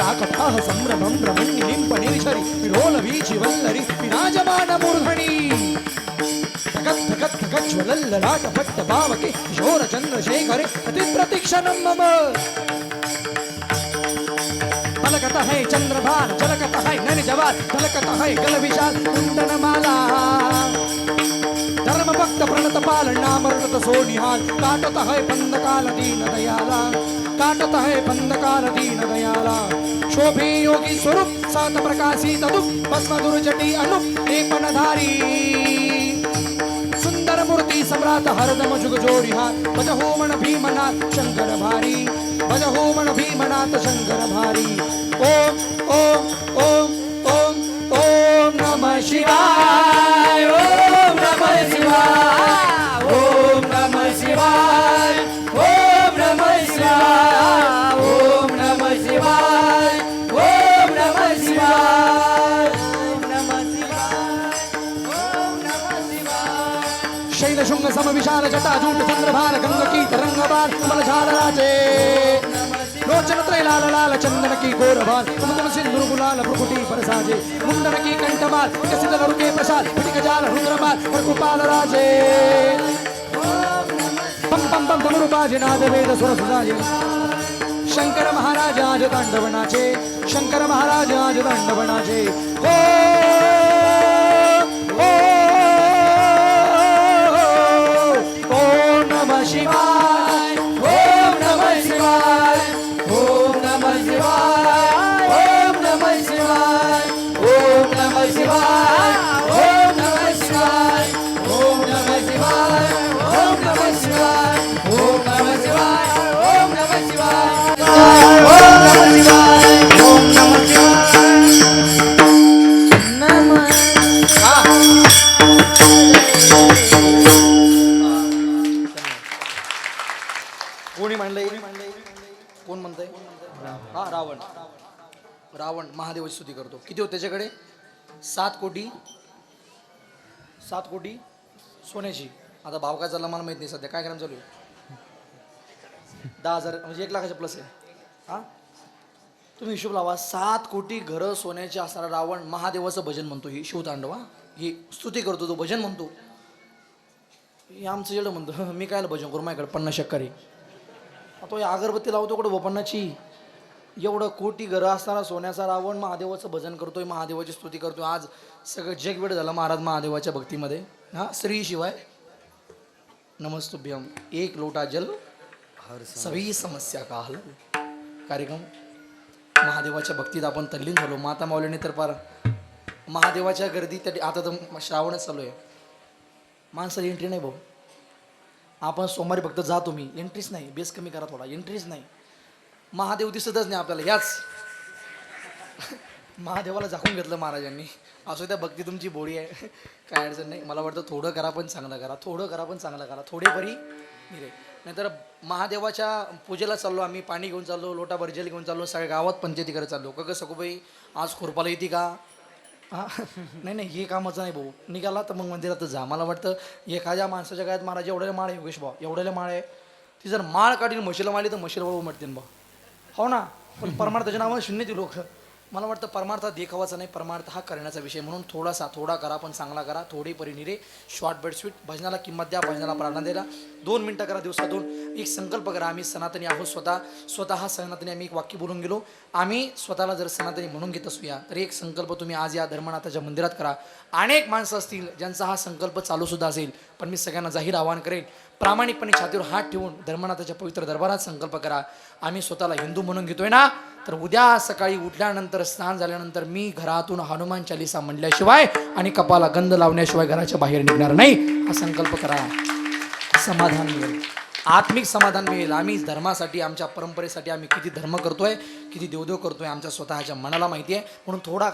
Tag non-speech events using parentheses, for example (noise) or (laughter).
కటాకటాహ సంభ్రమం భ్రమణి నిలింపనేచరి విరోల వీచివల్లరి విరాజమాన మూర్ధణి జ్వలల్లలాట పట్ట భావకి కిశోర చంద్రశేఖరి అతి ప్రతిక్షణం మమ తలకత హై చంద్రభాన్ చలకత హై నని జవాన్ తలకత హై గల విశాల్ కుండనమాలా धर्मभक्त प्रणत पाल नामृत सोनिहाल काटत हय पंदकाल दीन दयाला काटत है बंद काल दीन दयाला। शोभे योगी स्वरूप, सात प्रकाशी तदुप भस्म दुर्जटी अनुप लेपनधारी सुंदर मूर्ति सम्राट हरदम जुग जोडी हात भज होमण भीमनाथ शंकर भारी। भज होमण भीमनाथ शंकर भारी। ओम ओम ओम ओम ओम नम शिवाय। शिवाय शैलशृंग समविशाल जटा जूट चंद्रभार गंगकी तरंगबार कमल झालराजे लोचन त्रय लाल चंदन की गोरभार कुमकुम सिंधु गुलाल भ्रुकुटी परसाजे मुंडन की कंठमाल विकसित लरुके प्रसाद पिटिक जाल रुद्रमाल वरकुपाल राजे पम पम पम धनुरुबाजे नाद वेद सुर सुजाजे शंकर महाराज आज तांडवनाचे शंकर महाराज आज तांडवनाचे ओ कोणी मांडलंय? कोण म्हणतंय? हा रावण. रावण महादेवाची स्तुती करतो. किती होत त्याच्याकडे? सात कोटी सात कोटी सोन्याची. आता भाव काय चालला मला माहीत नाही सध्या. काय ग्राम चालू आहे? दहा हजार म्हणजे एक लाखाच्या प्लस आहे. हा? तुम्ही हिशोब लावा सात कोटी घरं सोन्याची असणारा रावण महादेवाचं भजन म्हणतो ही शिवतांडव ही? स्तुती करतो तो भजन म्हणतो. हे आमचं जेवढं म्हणतो (laughs) मी काय भजन करू माझ्याकडे? पन्नास शक्करी तो या अगरबत्ती लावतो कुठं? बपन्नाची. एवढं कोटी घरं असणारा सोन्याचा रावण महादेवाचं भजन करतोय महादेवाची स्तुती करतोय. आज सगळं जगवेड झालं महाराज महादेवाच्या भक्तीमध्ये. हा? श्री शिवाय. नमस्तुभ्यम एक लोटा जल सभी समस्या का हल कार्यक्रम। महादेवाच्या भक्तीत आपण तल्लीन झालो. माता माऊलीने तर फार महादेवाच्या गर्दीत आता तर श्रावणच चालू आहे. माणसाला एंट्री नाही भाऊ. आपण सोमवारी फक्त जा तुम्ही. एंट्रीच नाही. बेस कमी करा थोडा. एंट्रीच नाही. महादेव दिसतच नाही आपल्याला. याच महादेवाला झाकून घेतलं महाराजांनी. असो त्या भक्ती तुमची बोडी आहे. काय अडचण नाही. मला वाटतं थोडं करा पण चांगलं करा. थोडं करा पण चांगलं करा. थोडेपरी निरे. नाहीतर महादेवाच्या पूजेला चाललो आम्ही पाणी घेऊन चाललो लोटा भरजेल घेऊन चाललो सगळ्या गावात पंचायती करत चाललो. का सकोबाई आज खुरपाला येते का? हां? नाही नाही हे कामाचं नाही भाऊ. निघाला तर मग मंदिरातच जा. मला वाटतं एखाद्या माणसाच्या काळात महाराज एवढ्याला माळ आहे योगेश भाऊ. एवढ्याला माळ आहे. ती जर माळ काढील म्हशीला मारली तर म्हशीला बरोबर म्हणतील भाऊ. हो ना? पण परमार्थाच्या नावानं शून्य ती लोक मला वाटतं परमार्थ देखावाचा नाही परमार्थ हा करण्याचा विषय. म्हणून थोडासा थोडा करा पण चांगला करा. थोडी परिनिरे शॉर्ट बेड स्वीट भजनाला किंमत द्या भजनाला प्रार्थना द्यायला दोन मिनटं करा दिवसातून. एक संकल्प करा. आम्ही सनातनी आहोत स्वतः. स्वतः सनातनी आम्ही एक वाक्य बोलून गेलो. आम्ही स्वतःला जर सनातनी म्हणून घेत असूया तर एक संकल्प तुम्ही आज या धर्मनाथाच्या मंदिरात करा. अनेक माणसं असतील ज्यांचा हा संकल्प चालूसुद्धा असेल पण मी सगळ्यांना जाहीर आवाहन करेन प्रामाणिकपणे छातीवर हात ठेवून धर्मनाथाच्या पवित्र दरबारात संकल्प करा. आम्ही स्वतःला हिंदू म्हणून घेतोय ना? तर उद्या सकाळी उठल्यानंतर स्नान झाल्यानंतर मी घरातून हनुमान चालिसा म्हणल्याशिवाय आणि कपाला गंध लावण्याशिवाय घराच्या बाहेर निघणार नाही हा संकल्प करा. समाधान मिळेल. आत्मिक समाधान मिळेल. आम्ही धर्मासाठी आमच्या परंपरेसाठी आम्ही किती धर्म करतोय किती देवदेव करतोय आमच्या स्वतःच्या मनाला माहिती आहे. म्हणून थोडा